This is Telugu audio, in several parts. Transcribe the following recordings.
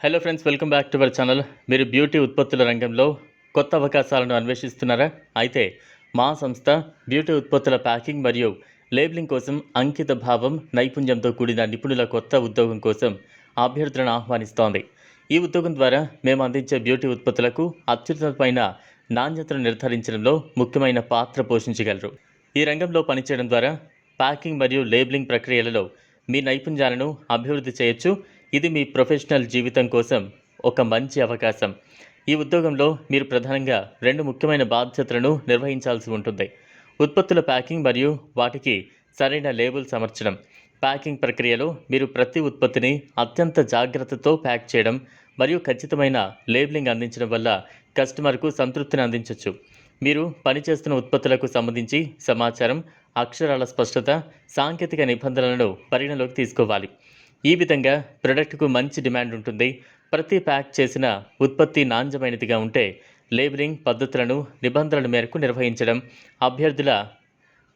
Hello friends welcome back to our channel మీరు బ్యూటీ ఉత్పత్తుల రంగంలో కొత్త అవకాశాలను అన్వేషిస్తున్నారా? అయితే మా సంస్థ బ్యూటీ ఉత్పత్తుల ప్యాకింగ్ మరియు లేబులింగ్ కోసం అంకిత భావం నైపుణ్యంతో కూడిన నిపుణుల కొత్త ఉద్యోగం కోసం అభ్యర్థులను ఆహ్వానిస్తోంది. ఈ ఉద్యోగం ద్వారా మేము అందించే బ్యూటీ ఉత్పత్తులకు అత్యున్నతమైన నాణ్యతను నిర్ధారించడంలో ముఖ్యమైన పాత్ర పోషించగలరు. ఈ రంగంలో పనిచేయడం ద్వారా ప్యాకింగ్ మరియు లేబులింగ్ ప్రక్రియలలో మీ నైపుణ్యాలను అభివృద్ధి చేయొచ్చు. ఇది మీ ప్రొఫెషనల్ జీవితం కోసం ఒక మంచి అవకాశం. ఈ ఉద్యోగంలో మీరు ప్రధానంగా రెండు ముఖ్యమైన బాధ్యతలను నిర్వహించాల్సి ఉంటుంది. ఉత్పత్తుల ప్యాకింగ్ మరియు వాటికి సరైన లేబుల్స్ అమర్చడం. ప్యాకింగ్ ప్రక్రియలో మీరు ప్రతి ఉత్పత్తిని అత్యంత జాగ్రత్తతో ప్యాక్ చేయడం మరియు ఖచ్చితమైన లేబులింగ్ అందించడం వల్ల కస్టమర్కు సంతృప్తిని అందించవచ్చు మీరు పనిచేస్తున్న ఉత్పత్తులకు సంబంధించి సమాచారం అక్షరాల స్పష్టత సాంకేతిక నిబంధనలను పరిగణలోకి తీసుకోవాలి. ఈ విధంగా ప్రొడక్ట్కు మంచి డిమాండ్ ఉంటుంది. ప్రతి ప్యాక్ చేసిన ఉత్పత్తి నాణ్యమైనదిగా ఉంటే లేబరింగ్ పద్ధతులను నిబంధనల మేరకు నిర్వహించడం అభ్యర్థుల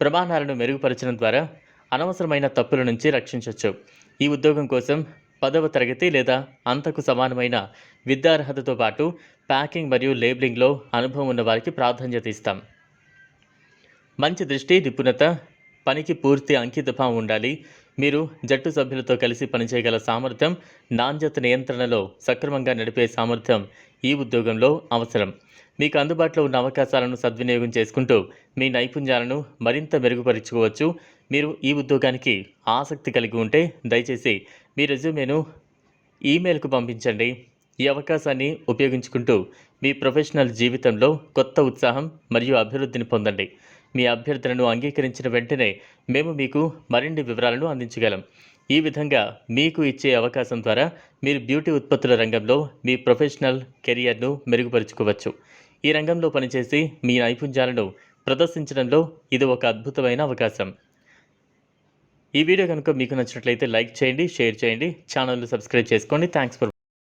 ప్రమాణాలను మెరుగుపరచడం ద్వారా అనవసరమైన తప్పుల నుంచి రక్షించవచ్చు ఈ ఉద్యోగం కోసం పదవ తరగతి లేదా అంతకు సమానమైన విద్యార్హతతో పాటు ప్యాకింగ్ మరియు లేబలింగ్లో అనుభవం ఉన్న వారికి ప్రాధాన్యత ఇస్తాం. మంచి దృష్టి నిపుణత పనికి పూర్తి అంకితభావం ఉండాలి. మీరు జట్టు సభ్యులతో కలిసి పనిచేయగల సామర్థ్యం నాణ్యత నియంత్రణలో సక్రమంగా నడిపే సామర్థ్యం ఈ ఉద్యోగంలో అవసరం. మీకు అందుబాటులో ఉన్న అవకాశాలను సద్వినియోగం చేసుకుంటూ మీ నైపుణ్యాలను మరింత మెరుగుపరుచుకోవచ్చు. మీరు ఈ ఉద్యోగానికి ఆసక్తి కలిగి ఉంటే దయచేసి మీ రెజ్యూమేను ఈమెయిల్కు పంపించండి. ఈ అవకాశాన్ని ఉపయోగించుకుంటూ మీ ప్రొఫెషనల్ జీవితంలో కొత్త ఉత్సాహం మరియు అభివృద్ధిని పొందండి. మీ అభ్యర్థనను అంగీకరించిన వెంటనే మేము మీకు మరిన్ని వివరాలను అందించగలం. ఈ విధంగా మీకు ఇచ్చే అవకాశం ద్వారా మీరు బ్యూటీ ఉత్పత్తుల రంగంలో మీ ప్రొఫెషనల్ కెరియర్ను మెరుగుపరుచుకోవచ్చు. ఈ రంగంలో పనిచేసి మీ నైపుణ్యాలను ప్రదర్శించడంలో ఇది ఒక అద్భుతమైన అవకాశం. ఈ వీడియో కనుక మీకు నచ్చినట్లయితే లైక్ చేయండి షేర్ చేయండి ఛానల్ను సబ్స్క్రైబ్ చేసుకోండి. Thanks for